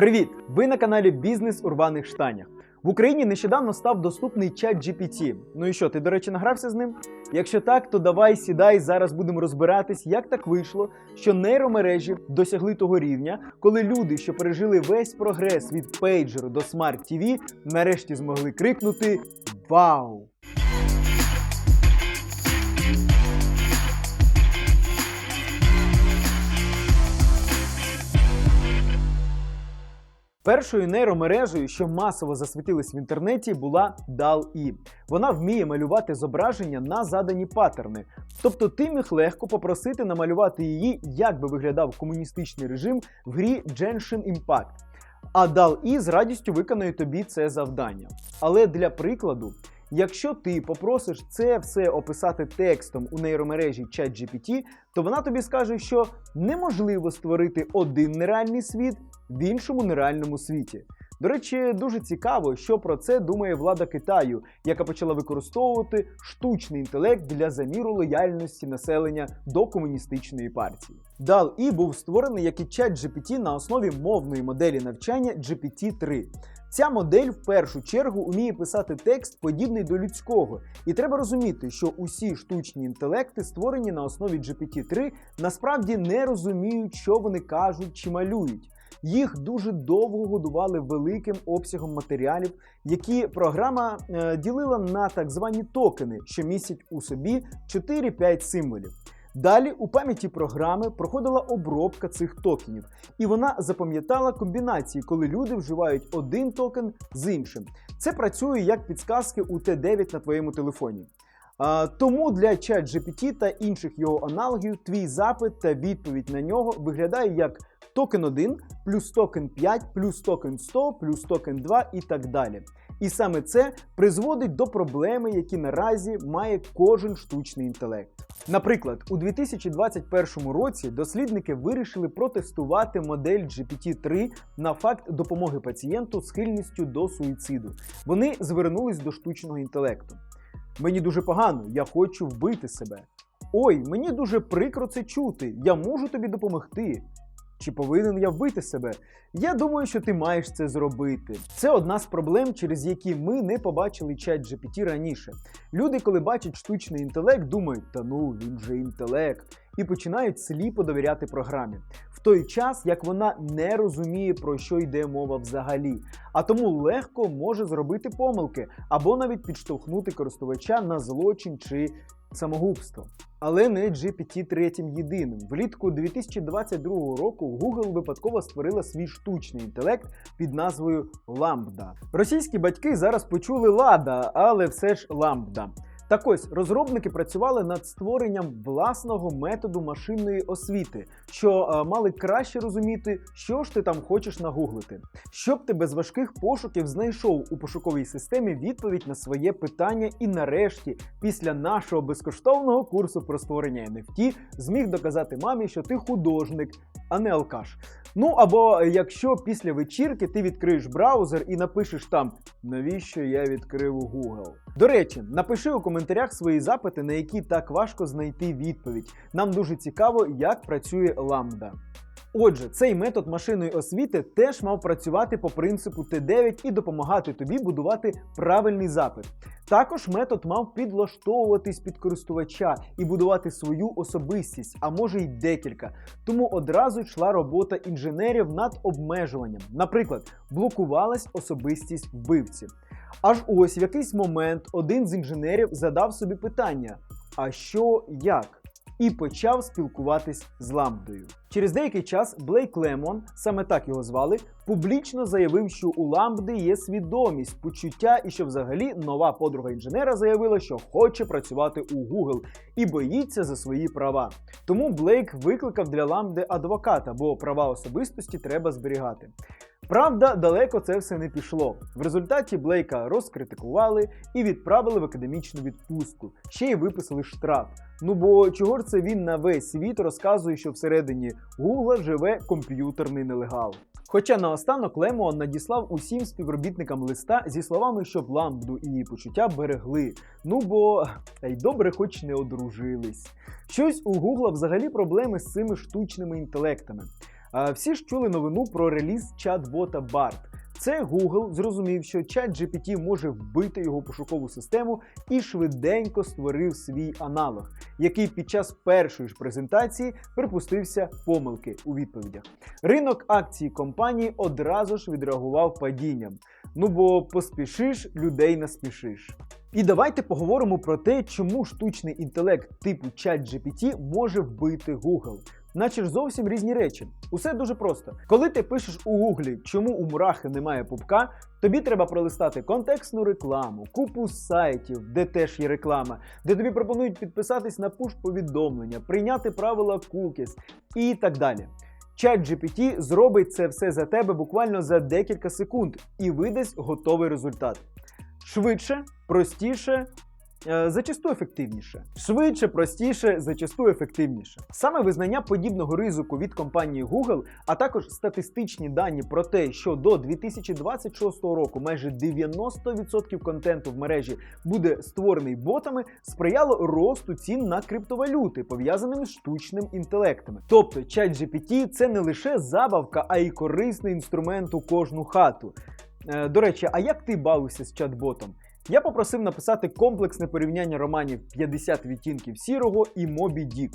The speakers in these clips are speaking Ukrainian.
Привіт! Ви на каналі Бізнес у рваних штанях. В Україні нещодавно став доступний чат GPT. Ну і що, ти, до речі, награвся з ним? Якщо так, то давай сідай. Зараз будемо розбиратись, як так вийшло, що нейромережі досягли того рівня, коли люди, що пережили весь прогрес від пейджеру до смарт TV, нарешті змогли крикнути Вау! Першою нейромережею, що масово засвітилась в інтернеті, була DAL-E. Вона вміє малювати зображення на задані паттерни. Тобто ти міг легко попросити намалювати її, як би виглядав комуністичний режим в грі Genshin Impact. А DAL-E з радістю виконує тобі це завдання. Але для прикладу, якщо ти попросиш це все описати текстом у нейромережі ChatGPT, то вона тобі скаже, що неможливо створити один нереальний світ в іншому нереальному світі. До речі, дуже цікаво, що про це думає влада Китаю, яка почала використовувати штучний інтелект для заміру лояльності населення до комуністичної партії. DAL-E був створений як і чат GPT на основі мовної моделі навчання GPT-3. Ця модель в першу чергу уміє писати текст, подібний до людського, і треба розуміти, що усі штучні інтелекти, створені на основі GPT-3, насправді не розуміють, що вони кажуть чи малюють. Їх дуже довго годували великим обсягом матеріалів, які програма е, ділила на так звані токени, що містять у собі 4-5 символів. Далі у пам'яті програми проходила обробка цих токенів, і вона запам'ятала комбінації, коли люди вживають один токен з іншим. Це працює як підсказки у Т9 на твоєму телефоні. А, тому для ChatGPT та інших його аналогів твій запит та відповідь на нього виглядає як токен 1, плюс токен 5, плюс токен 100, плюс токен 2 і так далі. І саме це призводить до проблеми, які наразі має кожен штучний інтелект. Наприклад, у 2021 році дослідники вирішили протестувати модель GPT-3 на факт допомоги пацієнту схильністю до суїциду. Вони звернулись до штучного інтелекту. Мені дуже погано, я хочу вбити себе. Ой, мені дуже прикро це чути. Я можу тобі допомогти. Чи повинен я вбити себе? Я думаю, що ти маєш це зробити. Це одна з проблем, через які ми не побачили чат GPT раніше. Люди, коли бачать штучний інтелект, думають, та ну він же інтелект, і починають сліпо довіряти програмі. В той час, як вона не розуміє, про що йде мова взагалі, а тому легко може зробити помилки або навіть підштовхнути користувача на злочин чи самогубство. Але не GPT-3 єдиним. Влітку 2022 року Google випадково створила свій штучний інтелект під назвою Lambda. Російські батьки зараз почули Лада, але все ж Lambda. Так ось розробники працювали над створенням власного методу машинної освіти, що е, мали краще розуміти, що ж ти там хочеш нагуглити, щоб ти без важких пошуків знайшов у пошуковій системі відповідь на своє питання, і нарешті, після нашого безкоштовного курсу про створення NFT, зміг доказати мамі, що ти художник, а не алкаш. Ну або якщо після вечірки ти відкриєш браузер і напишеш там, навіщо я відкрив Google. До речі, напиши у коментарях свої запити, на які так важко знайти відповідь. Нам дуже цікаво, як працює ламда. Отже, цей метод машинної освіти теж мав працювати по принципу Т9 і допомагати тобі будувати правильний запит. Також метод мав підлаштовуватись під користувача і будувати свою особистість, а може й декілька. Тому одразу йшла робота інженерів над обмежуванням. Наприклад, блокувалась особистість вбивці. Аж ось в якийсь момент один з інженерів задав собі питання: а що як? І почав спілкуватись з ламбдою. Через деякий час Блейк Лемон, саме так його звали, публічно заявив, що у ламбди є свідомість, почуття, і що взагалі нова подруга інженера заявила, що хоче працювати у Google і боїться за свої права. Тому Блейк викликав для ламбди адвоката, бо права особистості треба зберігати. Правда, далеко це все не пішло. В результаті Блейка розкритикували і відправили в академічну відпустку. Ще й виписали штраф. Ну бо чого ж це він на весь світ розказує, що всередині Гугла живе комп'ютерний нелегал. Хоча наостанок Лемон надіслав усім співробітникам листа зі словами, щоб ламбду і її почуття берегли. Ну бо та й добре, хоч не одружились. Щось у Гугла взагалі проблеми з цими штучними інтелектами. Всі ж чули новину про реліз чат-бота BART. Це Google зрозумів, що ChatGPT може вбити його пошукову систему і швиденько створив свій аналог, який під час першої ж презентації припустився помилки у відповідях. Ринок акцій компанії одразу ж відреагував падінням. Ну бо поспішиш, людей насмішиш. І давайте поговоримо про те, чому штучний інтелект типу ChatGPT може вбити Google. Наче ж зовсім різні речі. Усе дуже просто. Коли ти пишеш у гуглі, чому у мурахи немає пупка, тобі треба пролистати контекстну рекламу, купу сайтів, де теж є реклама, де тобі пропонують підписатись на пуш-повідомлення, прийняти правила cookies і так далі. ChatGPT зробить це все за тебе буквально за декілька секунд і видасть готовий результат. Швидше, простіше, зачасту ефективніше. Швидше, простіше, зачасту ефективніше. Саме визнання подібного ризику від компанії Google, а також статистичні дані про те, що до 2026 року майже 90% контенту в мережі буде створений ботами, сприяло росту цін на криптовалюти, пов'язаними з штучним інтелектом. Тобто, ChatGPT – це не лише забавка, а й корисний інструмент у кожну хату. Е, До речі, а як ти бавився з чат-ботом? Я попросив написати комплексне порівняння романів 50 відтінків сірого і Мобі Дік.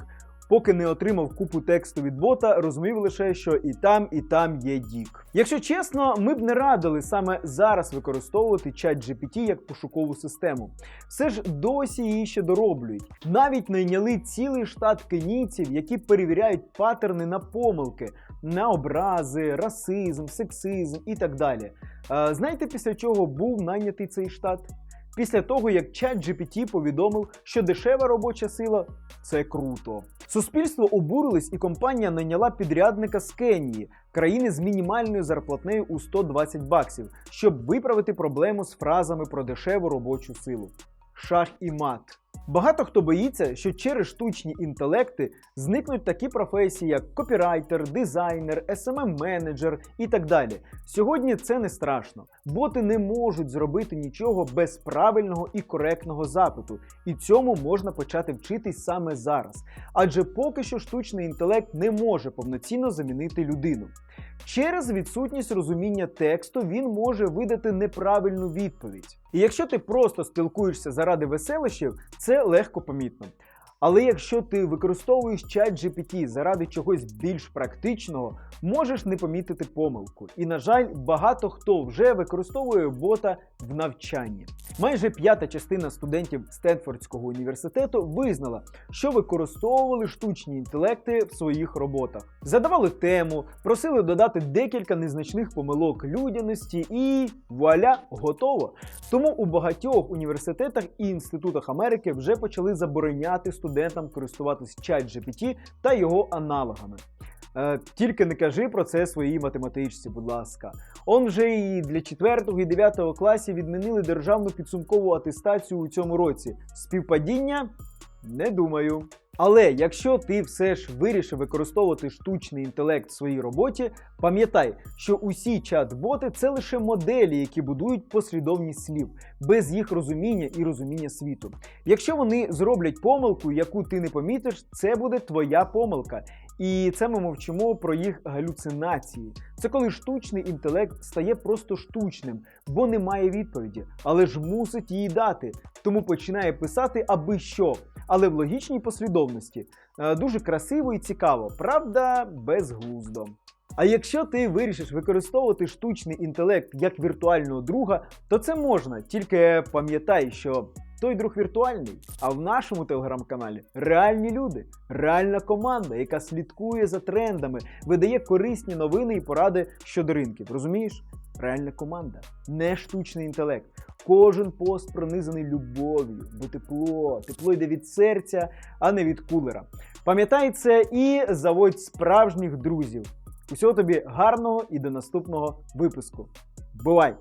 Поки не отримав купу тексту від бота, розумів лише, що і там, і там є Дік. Якщо чесно, ми б не радили саме зараз використовувати чат GPT як пошукову систему. Все ж досі її ще дороблюють. Навіть найняли цілий штат кенійців, які перевіряють паттерни на помилки, на образи, расизм, сексизм і так далі. Е, Знаєте, після чого був найнятий цей штат? Після того, як ChatGPT повідомив, що дешева робоча сила це круто. Суспільство обурилось, і компанія найняла підрядника з Кенії, країни з мінімальною зарплатнею у 120 баксів, щоб виправити проблему з фразами про дешеву робочу силу. Шах і мат. Багато хто боїться, що через штучні інтелекти зникнуть такі професії, як копірайтер, дизайнер, smm менеджер і так далі. Сьогодні це не страшно. Боти не можуть зробити нічого без правильного і коректного запиту, і цьому можна почати вчитись саме зараз. Адже поки що штучний інтелект не може повноцінно замінити людину. Через відсутність розуміння тексту він може видати неправильну відповідь. І якщо ти просто спілкуєшся заради веселищів, це легко помітно. Але якщо ти використовуєш чат GPT заради чогось більш практичного, можеш не помітити помилку. І, на жаль, багато хто вже використовує бота в навчанні. Майже п'ята частина студентів Стенфордського університету визнала, що використовували штучні інтелекти в своїх роботах. Задавали тему, просили додати декілька незначних помилок людяності і вуаля, готово. Тому у багатьох університетах і інститутах Америки вже почали забороняти студентам користуватись GPT та його аналогами. Е, тільки не кажи про це своїй математичці, будь ласка. Он вже і для 4 і 9 класів відмінили державну підсумкову атестацію у цьому році. Співпадіння? Не думаю. Але якщо ти все ж вирішив використовувати штучний інтелект в своїй роботі, пам'ятай, що усі чат-боти це лише моделі, які будують послідовність слів, без їх розуміння і розуміння світу. Якщо вони зроблять помилку, яку ти не помітиш, це буде твоя помилка. І це ми мовчимо про їх галюцинації. Це коли штучний інтелект стає просто штучним, бо не має відповіді, але ж мусить її дати. Тому починає писати аби що, але в логічній послідовності. Е, Дуже красиво і цікаво, правда, безглуздо. А якщо ти вирішиш використовувати штучний інтелект як віртуального друга, то це можна, тільки пам'ятай, що той друг віртуальний, а в нашому телеграм-каналі реальні люди, реальна команда, яка слідкує за трендами, видає корисні новини і поради щодо ринків. Розумієш? Реальна команда, не штучний інтелект. Кожен пост пронизаний любов'ю, бо тепло, тепло йде від серця, а не від кулера. Пам'ятай це і заводь справжніх друзів. Усього тобі гарного і до наступного випуску. Бувай!